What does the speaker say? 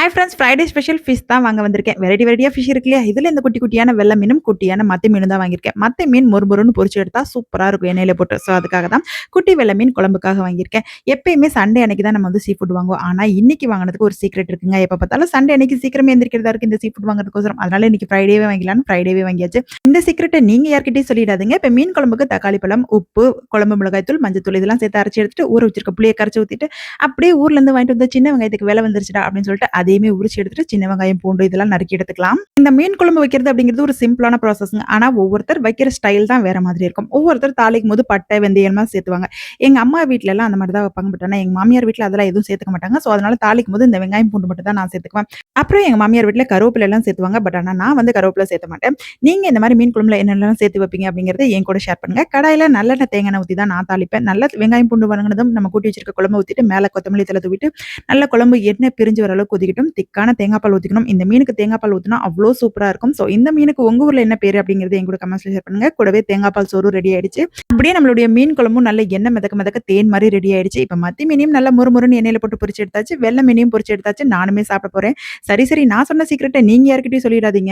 Hi friends Friday special fish தான் வாங்க வந்திருக்கேன். வெரைட்டி வெரைட்டியாக ஃபிஷ் இருக்கு இல்லையா இதில் இந்த குட்டி குட்டியான வெள்ளை மீனும் குட்டியான மத்தி மீனும் தான் வாங்கியிருக்கேன். மத்த மீன் மொறுமொறுன்னு பொறிச்சு எடுத்தா சூப்பராக இருக்கும் எண்ணெயில் போட்டு. ஸோ அதுக்காக தான் குட்டி வெள்ளை மீன் குழம்புக்காக வாங்கியிருக்கேன். எப்பயுமே சண்டே அன்னைக்கு தான் நம்ம வந்து சீ ஃபுட் வாங்குவோம். ஆனால் இன்னைக்கு வாங்கினதுக்கு ஒரு சீக்ரெட் இருக்குங்க. எப்போ பார்த்தாலும் சண்டே அன்னைக்கு சீக்கிரமே எந்திரிக்கிறதா இருக்கு இந்த சீ ஃபுட் வாங்குறதுக்கோசரம். அதனால இன்னைக்கு ஃப்ரைடேவே வாங்கிலான்னு ஃப்ரைடேவே வாங்கியாச்சு. இந்த சீக்ரெட்டை நீங்கள் யார்கிட்டயும் சொல்லிடாதீங்க. இப்போ மீன் குழம்புக்கு தக்காளி பழம் உப்பு குழம்பு மிளகாய்த்தூள் மஞ்சத்தூள் இதெல்லாம் சேர்த்து அரைச்சி எடுத்துட்டு ஊற வச்சிருக்க புளியை கரைச்சி ஊற்றிட்டு அப்படியே ஊர்லேருந்து வாங்கிட்டு வந்த சின்ன வெங்காயத்துக்கு வேலை வந்துருச்சுடா அப்படின்னு சொல்லிட்டு அதையுமே உரிச்சு எடுத்துட்டு சின்ன வெங்காயம் பூண்டு இதெல்லாம் நறுக்கி எடுத்துக்கலாம். இந்த மீன் குழம்பு வைக்கிறது அப்படிங்கிறது ஒரு சிம்பிளான ப்ராசஸ்ங்க ஆனா ஒவ்வொருத்தர் வைக்கிற ஸ்டைல் தான் வேற மாதிரி இருக்கும். ஒவ்வொருத்தர் தாளிக்கும் போது பட்டை வெந்தயம்லாம் சேர்த்துவாங்க. எங்க அம்மா வீட்ல எல்லாம் அந்த மாதிரி தான் வைப்பாங்க. பட் ஆனால் எங்க மாமியார் வீட்டில் அதெல்லாம் எதுவும் சேர்த்துக்க மாட்டாங்க. ஸோ அதனால தாளிக்கும் போது இந்த வெங்காயம் பூண்டு மட்டும் தான் நான் சேர்த்துக்குவேன். அப்புறம் எங்கள் மாமியார் வீட்டில் கருவேப்பிலை எல்லாம் சேர்த்துவாங்க. பட் ஆனால் நான் வந்து கருவேப்பிலை சேர்த்த மாட்டேன். நீங்கள் இந்த மாதிரி மீன் குழம்புல என்னெல்லாம் சேர்த்து வைப்பீங்க அப்படிங்கறத என் கூட ஷேர் பண்ணுங்க. கடையில் நல்லெண்ணெய் தேங்காய் ஊற்றி தான் நான் தாளிப்பேன். நல்ல வெங்காயம் பூண்டு வணங்கினதும் நம்ம கூட்டி வச்சிருக்க குழம்பு ஊற்றிட்டு மேலே கொத்தமல்லி தலை தூவிட்டு நல்ல குழம்பு எண்ணெய் பிரிஞ்சு வர அளவுக்கு கொதிக்கட்டும். திக்கான தேங்காய் பால் ஊற்றிக்கணும் இந்த மீனுக்கு தேங்காய் பால் ஊற்றினா அவ்வளோ சூப்பராக இருக்கும். ஸோ இந்த மீனுக்கு உங்கள் ஊரில் என்ன பேர் அப்படிங்கிறது என் கூட கமெண்ட்ஸில் ஷேர் பண்ணுங்கள் கூடவே தேங்காய் பால் சோறு ரெடி ஆயிடுச்சு. அப்படியே நம்மளுடைய மீன் குழம்பும் நல்ல எண்ணெய் மிதக்க மிதக்க தேன் மாதிரி ரெடி ஆயிடுச்சு. இப்போ மத்தி மீனையும் நல்ல முறுமுறுன்னு எண்ணெயில் போட்டு பொரிச்சு எடுத்தாச்சு. வெள்ளை மீனையும் பொரிச்சு எடுத்தாச்சு. நானுமே சாப்பிட போகிறேன் சரி சரி நான் சொன்ன சீக்கிரட்டை நீங்க யார்கிட்டயும் சொல்லிடாதீங்க.